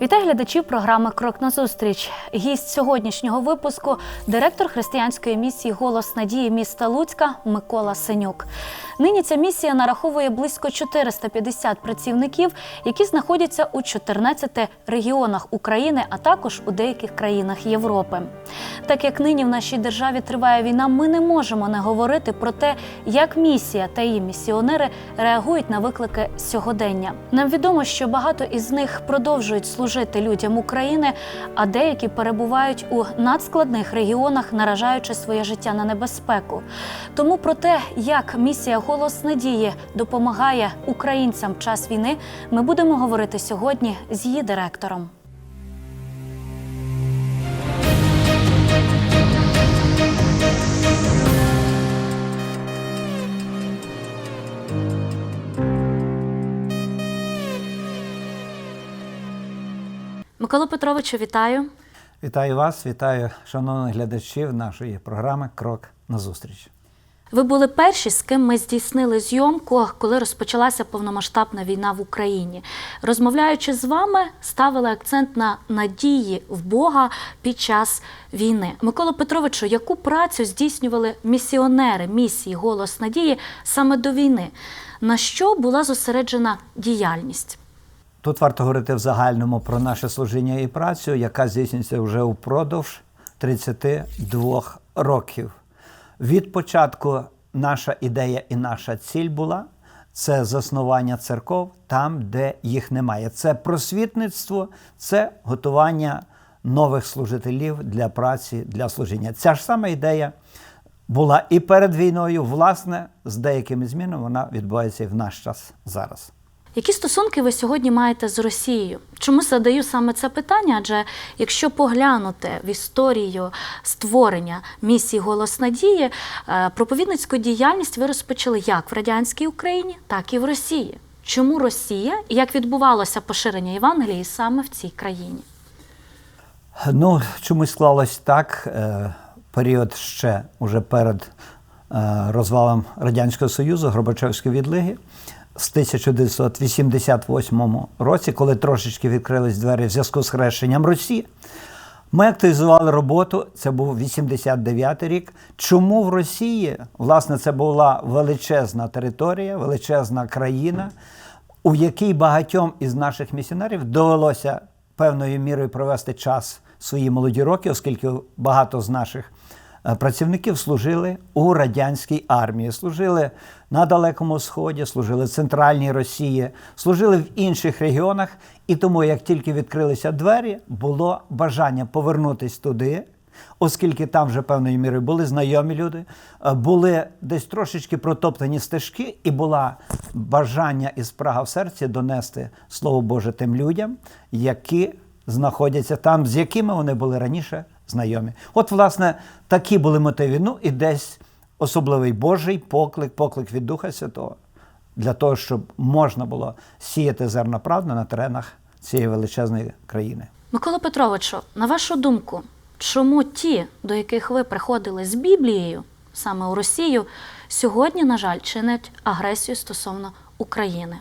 Вітаю глядачів програми Крок назустріч. Гість сьогоднішнього випуску директор християнської місії Голос надії міста Луцька Микола Сенюк. Нині ця місія нараховує близько 450 працівників, які знаходяться у 14 регіонах України, а також у деяких країнах Європи. Так як нині в нашій державі триває війна, ми не можемо не говорити про те, як місія та її місіонери реагують на виклики сьогодення. Нам відомо, що багато із них продовжують служити людям України, а деякі перебувають у надскладних регіонах, наражаючи своє життя на небезпеку. Тому про те, як місія Голос надії допомагає українцям в час війни, ми будемо говорити сьогодні з її директором. Микола Петровичу, вітаю. Вітаю вас, вітаю шановних глядачів нашої програми Крок назустріч. Ви були перші, з ким ми здійснили зйомку, коли розпочалася повномасштабна війна в Україні. Розмовляючи з вами, ставили акцент на надії в Бога під час війни. Микола Петровичу, яку працю здійснювали місіонери місії Голос надії саме до війни? На що була зосереджена діяльність? Тут варто говорити в загальному про наше служіння і працю, яка здійснюється вже впродовж 32 років. Від початку наша ідея і наша ціль була це заснування церков там, де їх немає. Це просвітництво, це готування нових служителів для праці, для служіння. Ця ж сама ідея була і перед війною, власне, з деякими змінами вона відбувається і в наш час зараз. Які стосунки ви сьогодні маєте з Росією? Чому задаю саме це питання? Адже якщо поглянути в історію створення місії Голос Надії, е, проповідницьку діяльність ви розпочали як в радянській Україні, так і в Росії. Чому Росія і як відбувалося поширення Євангелії саме в цій країні? Ну, чомусь склалось так. е, Період ще уже перед е, розвалом Радянського Союзу, Горбачовської відлиги, з 1988 році, коли трошечки відкрились двері в зв'язку з хрещенням Росії, ми активізували роботу. Це був 89 рік. Чому в Росії? Власне, це була величезна територія, величезна країна, у якій багатьом із наших місіонерів довелося певною мірою провести час свої молоді роки, оскільки багато з наших працівників служили у радянській армії, служили на Далекому Сході, служили в Центральній Росії, служили в інших регіонах. І тому, як тільки відкрилися двері, було бажання повернутися туди. Оскільки там вже певною мірою були знайомі люди, е, були десь трошечки протоптані стежки, і була бажання і спрага в серці донести Слово Боже тим людям, які знаходяться там, з якими вони були раніше знайомі. От, власне, такі були мотиви. Ну і десь особливий Божий поклик, поклик від Духа Святого для того, щоб можна було сіяти зерна правди на теренах цієї величезної країни. Микола Петровичу, на вашу думку, чому ті, до яких ви приходили з Біблією, саме у Росію, сьогодні, на жаль, чинять агресію стосовно України?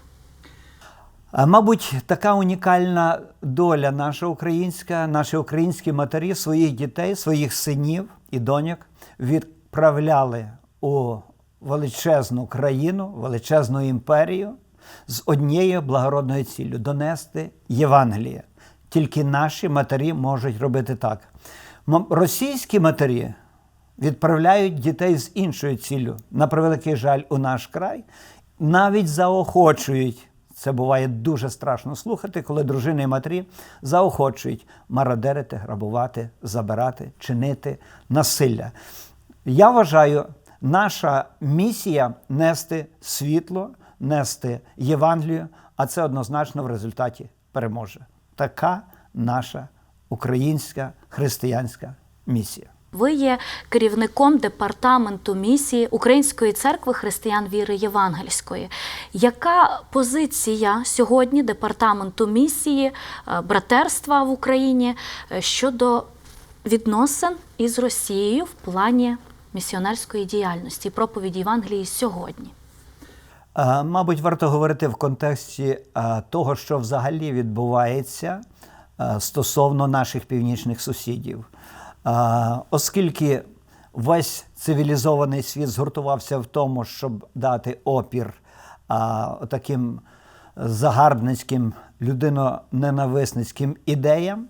Мабуть, така унікальна доля наша українська, наші українські матері своїх дітей, своїх синів і доньок відправляли у величезну країну, величезну імперію з однією благородною ціллю донести Євангеліє. Тільки наші матері можуть робити так. Російські матері відправляють дітей з іншою ціллю. На превеликий жаль, у наш край навіть заохочують. Це буває дуже страшно слухати, коли дружини і матері заохочують мародерити, грабувати, забирати, чинити насилля. Я вважаю, наша місія нести світло, нести Євангелію, а це однозначно в результаті переможе. Така наша українська християнська місія. Ви є керівником департаменту місії Української церкви християн віри Євангельської. Яка позиція сьогодні департаменту місії е, братерства в Україні е, щодо відносин із Росією в плані місіонерської діяльності, проповіді Євангелії сьогодні? Е, Мабуть, варто говорити в контексті того, що взагалі відбувається стосовно наших північних сусідів. Оскільки весь цивілізований світ згуртувався в тому, щоб дати опір таким загарбницьким, людиноненависницьким ідеям,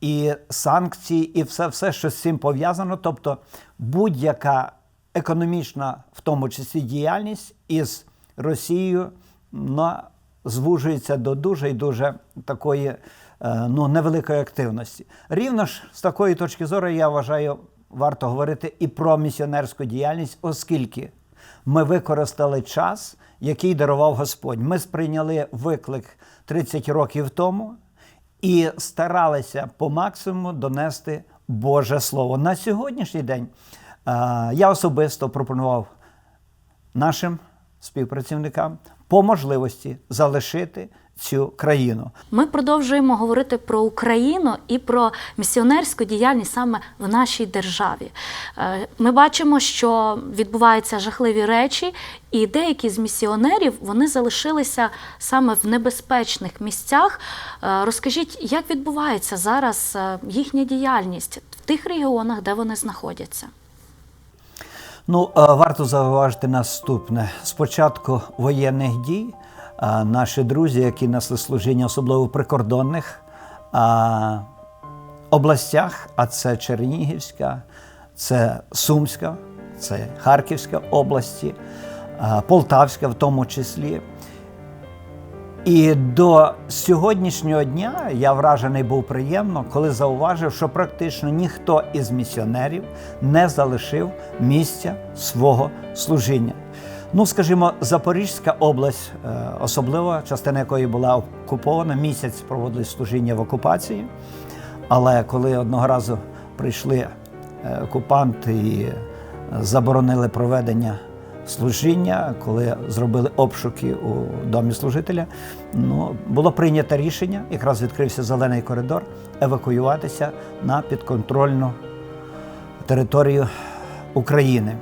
і санкції, і все, все, що з цим пов'язано, тобто будь-яка економічна, в тому числі діяльність із Росією звужується до дуже і дуже такої ну, невеликої активності. Рівно ж з такої точки зору, я вважаю, варто говорити і про місіонерську діяльність, оскільки ми використали час, який дарував Господь. Ми сприйняли виклик 30 років тому і старалися по максимуму донести Боже Слово. На сьогоднішній день е, я особисто пропонував нашим співпрацівникам по можливості залишити цю країну. Ми продовжуємо говорити про Україну і про місіонерську діяльність саме в нашій державі. Е, Ми бачимо, що відбуваються жахливі речі, і деякі з місіонерів вони залишилися саме в небезпечних місцях. Е, Розкажіть, як відбувається зараз е, їхня діяльність в тих регіонах, де вони знаходяться? Ну, варто зауважити наступне: спочатку воєнних дій наші друзі, які несли служіння, особливо в прикордонних областях, а це Чернігівська, це Сумська, це Харківська області, Полтавська в тому числі. І до сьогоднішнього дня я вражений був приємно, коли зауважив, що практично ніхто із місіонерів не залишив місця свого служіння. Ну, скажімо, Запорізька область, е, особливо частина якої була окупована, місяць проводили служіння в окупації. Але коли одного разу прийшли е, окупанти і е, заборонили проведення служіння, коли зробили обшуки у домі служителя, ну, було прийнято рішення, якраз відкрився зелений коридор, евакуюватися на підконтрольну територію України.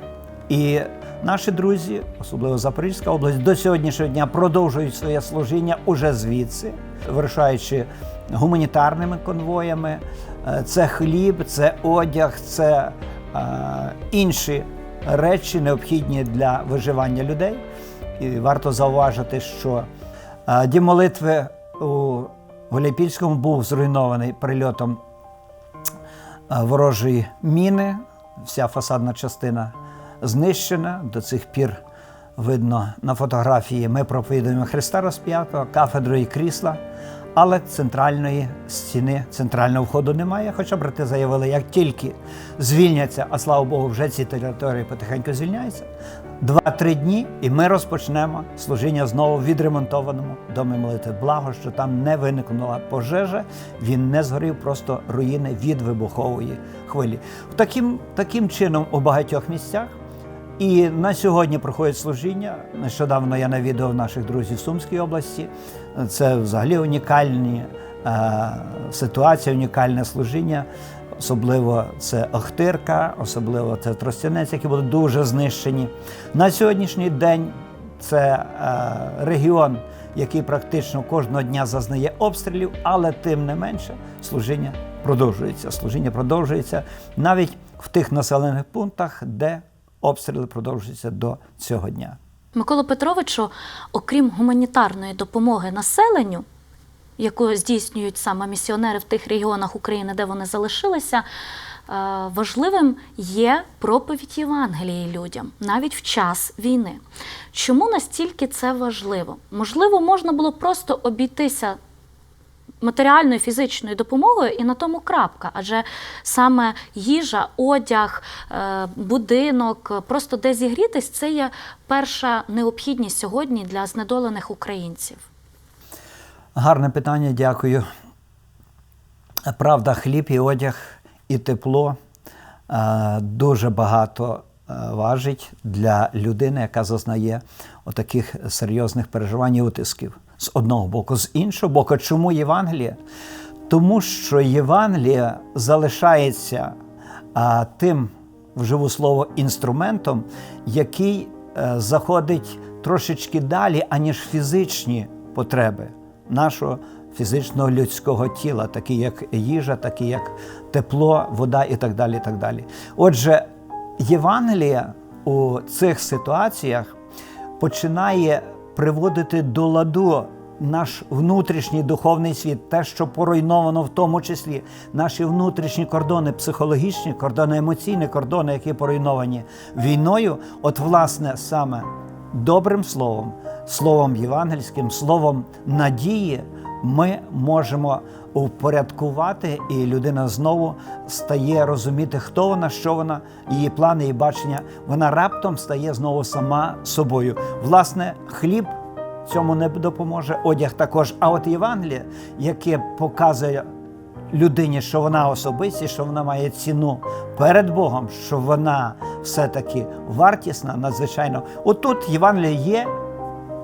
І наші друзі, особливо Запорізька область, до сьогоднішнього дня продовжують своє служіння уже звідси, вирушаючи гуманітарними конвоями. Е, Це хліб, це одяг, це е, інші речі, необхідні для виживання людей. І варто зауважити, що е, дім молитви у Голіпільському був зруйнований прильотом е, ворожої міни. Вся фасадна частина знищена. До цих пір видно на фотографії. Ми проповідуємо Христа розп'ятого, кафедру крісла, але центральної стіни, центрального входу немає. Хоча брати заявили, як тільки звільняться, а слава Богу, вже ці території потихеньку звільняються. Два-три дні, і ми розпочнемо служіння знову в відремонтованому домі молитви. Благо, що там не виникнула пожежа, він не згорів, просто руїни від вибухової хвилі. Таким, таким чином у багатьох місцях. І на сьогодні проходять служіння. Нещодавно я навідав наших друзів в Сумській області. Це взагалі унікальні е, ситуації, унікальне служіння. Особливо це Охтирка, особливо це Тростянець, які були дуже знищені. На сьогоднішній день це е, регіон, який практично кожного дня зазнає обстрілів, але тим не менше служіння продовжується. Служіння продовжується навіть в тих населених пунктах, де обстріли продовжуються до цього дня. Микола Петровичу, окрім гуманітарної допомоги населенню, яку здійснюють саме місіонери в тих регіонах України, де вони залишилися, е, важливим є проповідь Євангелії людям навіть в час війни. Чому настільки це важливо? Можливо, можна було просто обійтися матеріальною фізичною допомогою і на тому крапка. Адже саме їжа, одяг, е, будинок, просто де зігрітись це є перша необхідність сьогодні для знедолених українців. Гарне питання, дякую. Правда, хліб і одяг і тепло е, дуже багато е, важить для людини, яка зазнає отаких серйозних переживань і утисків. З одного боку, з іншого боку, чому Євангелія? Тому що Євангелія залишається а, тим, вживу слово, інструментом, який е, заходить трошечки далі, аніж фізичні потреби нашого фізичного людського тіла, такі як їжа, такі як тепло, вода і так далі. І так далі. Отже, Євангелія у цих ситуаціях починає приводити до ладу наш внутрішній духовний світ, те, що поруйновано, в тому числі наші внутрішні кордони, психологічні кордони, емоційні кордони, які поруйновані війною. От, власне, саме добрим словом, словом євангельським, словом надії, ми можемо упорядкувати, і людина знову стає розуміти, хто вона, що вона, її плани, її бачення. Вона раптом стає знову сама собою. Власне, хліб цьому не допоможе, одяг також. А от Євангеліє, яке показує людині, що вона особистість, що вона має ціну перед Богом, що вона все-таки вартісна, надзвичайно. Отут Євангеліє є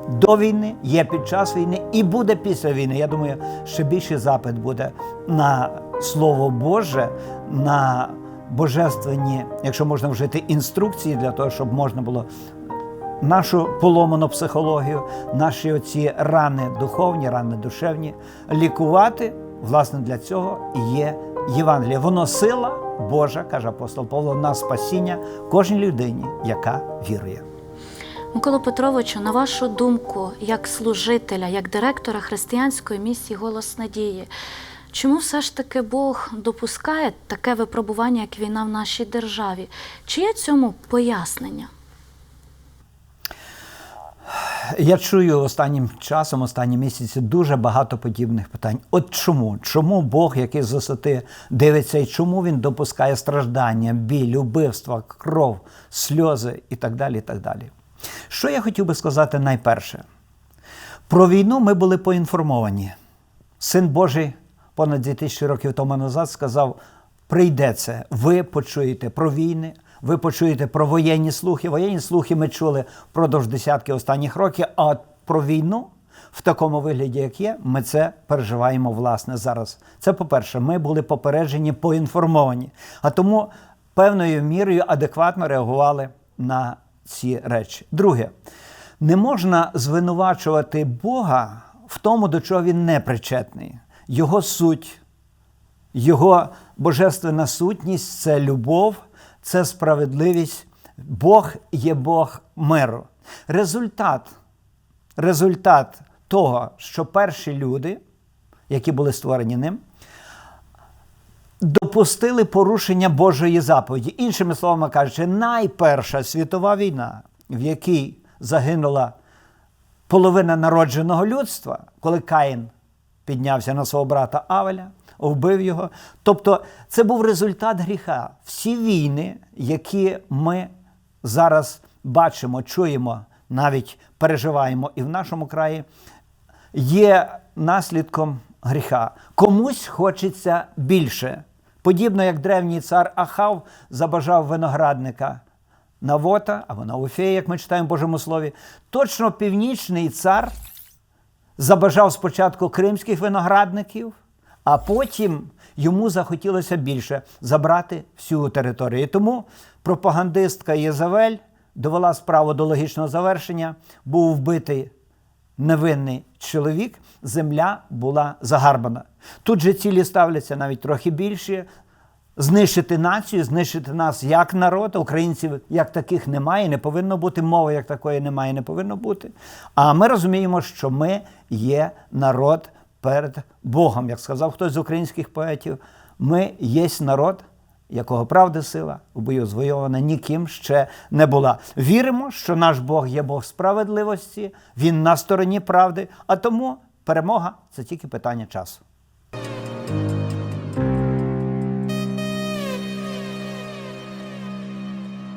до війни, є під час війни і буде після війни. Я думаю, ще більший запит буде на Слово Боже, на божественні, якщо можна вжити інструкції для того, щоб можна було нашу поломану психологію, наші оці рани духовні, рани душевні лікувати. Власне, для цього є Євангеліє. Воно сила Божа, каже апостол Павло, на спасіння кожній людині, яка вірує. Микола Петровичу, на вашу думку, як служителя, як директора християнської місії Голос Надії, чому все ж таки Бог допускає таке випробування, як війна в нашій державі? Чи є цьому пояснення? Я чую останнім часом, останні місяці, дуже багато подібних питань. От чому? Чому Бог, який з висоти дивиться, і чому він допускає страждання, біль, убивства, кров, сльози і так далі. і так далі. Що я хотів би сказати найперше? Про війну ми були поінформовані. Син Божий понад 2000 років тому назад сказав: прийде це, ви почуєте про війни, ви почуєте про воєнні слухи. Воєнні слухи ми чули впродовж десятки останніх років, а про війну в такому вигляді, як є, ми це переживаємо власне зараз. Це по-перше, ми були попереджені, поінформовані, а тому певною мірою адекватно реагували на ці речі. Друге, не можна звинувачувати Бога в тому, до чого він не причетний. Його суть, його божественна сутність це любов, це справедливість. Бог є Бог миру. Результат, результат того, що перші люди, які були створені ним, допустили порушення Божої заповіді. Іншими словами кажучи, найперша світова війна, в якій загинула половина народженого людства, коли Каїн піднявся на свого брата Авеля, вбив його. Тобто це був результат гріха. Всі війни, які ми зараз бачимо, чуємо, навіть переживаємо і в нашому краї, є наслідком гріха. Комусь хочеться більше. Подібно як древній цар Ахав забажав виноградника Навота або Науфея, як ми читаємо в Божому Слові, точно північний цар забажав спочатку кримських виноградників, а потім йому захотілося більше забрати всю територію. І тому пропагандистка Єзавель довела справу до логічного завершення, був вбитий невинний чоловік, земля була загарбана. Тут же цілі ставляться навіть трохи більші. Знищити націю, знищити нас як народ, українців як таких немає, не повинно бути, мови як такої немає, не повинно бути. А ми розуміємо, що ми є народ перед Богом. Як сказав хтось з українських поетів, ми є народ, якого правди сила у бою звойована ніким ще не була. Віримо, що наш Бог є Бог справедливості, Він на стороні правди, а тому перемога це тільки питання часу.